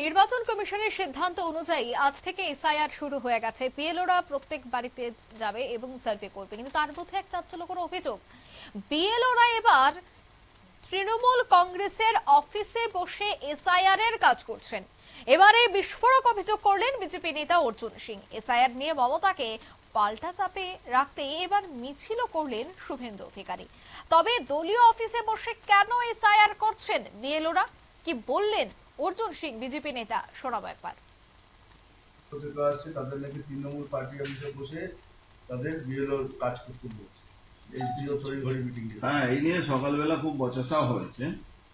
নির্বাচন কমিশনের সিদ্ধান্ত অনুযায়ী আজ থেকে এসআইআর শুরু হয়ে গেছে। বিএলওরা প্রত্যেক বাড়িতে যাবে এবং সার্ভে করবে। কিন্তু তার মধ্যে এক চাঞ্চল্যকর অভিযোগ। বিএলওরা এবার তৃণমূল কংগ্রেসের অফিসে বসে এসআইআর এর কাজ করছেন। এবারে বিস্ফোরক অভিযোগ করলেন বিজেপি নেতা অর্জুন সিং। এসআইআর নিয়ে মমতাকে পাল্টা চাপে রাখতে এবার মিছিল করলেন শুভেন্দু অধিকারী। তবে দলীয় অফিসে বসে কেন এসআইআর করছেন বিএলওরা? কি বললেন অর্জুন সিং বিজেপি নেতা। শোনাবো একবার। তাদের নাকি তৃণমূল পার্টি অফিসে বসে তাদের বিএলওর কাজ করতে বলছে। হ্যাঁ এই নিয়ে সকালবেলা খুব বচসা হয়েছে।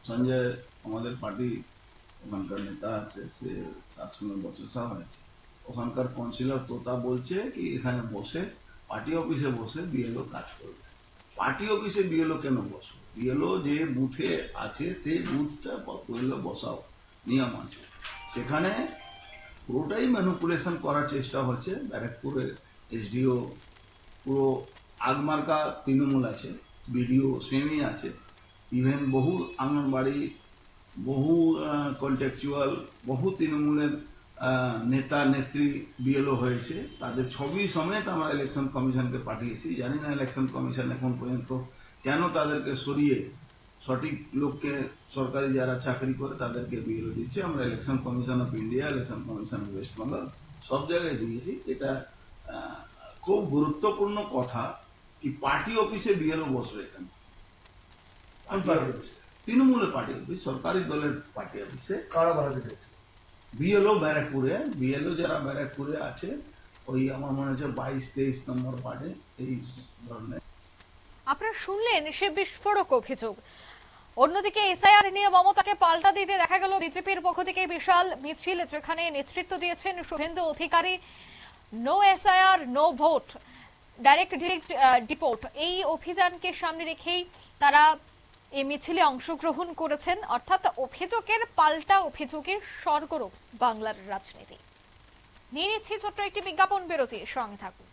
সঞ্জয় আমাদের পার্টি ওখানকার নেতা আছে সে তার সঙ্গে বচসা হয়েছে। ওখানকার কাউন্সিলর তোতা বলছে কি এখানে বসে পার্টি অফিসে বসে বিএলও কাজ করবে। পার্টি অফিসে বিএলও কেন বসো বিএলও যে বুথে আছে সেই বুথটা বসাও। নিয়ম আছে। সেখানে পুরোটাই ম্যানুপুলেশন করার চেষ্টা হচ্ছে। ব্যারাকপুরে এসডিও, পুরো আগমার্কা তৃণমূল আছে, বিডিও সেমই আছে। ইভেন বহু আঙ্গনবাড়ি, বহু কন্ট্যাকচুয়াল বহু তৃণমূলের নেতা, নেত্রী বিএলও হয়েছে। তাদের ছবি সমেত আমরা ইলেকশন কমিশনকে পাঠিয়েছি। জানি না ইলেকশন কমিশন এখন পর্যন্ত কেন তাদেরকে সরিয়ে সঠিক লোককে সরকারি যারা চাকরি করে তাদেরকে বিএলও দিচ্ছে। আমরা election commission of India election commission of West Bengal সব জায়গায় দিয়েছি। এটা খুব গুরুত্বপূর্ণ কথা কি পার্টি অফিসে বিএলও বসবে এখানে কোন? তৃণমূলের পার্টি অফিস সরকারি দলের পার্টি অফিসে কারা বিএলও ব্যারাকপুরে বিএলও যারা ব্যারাকপুরে আছে ওই আমার মনে হচ্ছে বাইশ তেইশ নম্বর পার্টে এই ধরনের। আপনারা শুনলেন সে বিস্ফোরক অভিযোগ। অন্যদিকে এসআইআর নিয়ে মমতাকে পাল্টা দিতে দেখা গেল বিজেপির পক্ষ থেকে বিশাল মিছিল, যেখানে নেতৃত্ব দিয়েছেন Suvendu Adhikari. No SIR no vote direct direct deport এই অভিযানকে সামনে রেখেই তারা এই মিছিলে অংশগ্রহণ করেছেন। অর্থাৎ অভিযোগের পাল্টা অভিযোগের স্বর্গরূপ বাংলার রাজনীতি। নিয়ে নিচ্ছি ছোট্ট একটি বিজ্ঞাপন বিরতি। সঙ্গে থাকুন।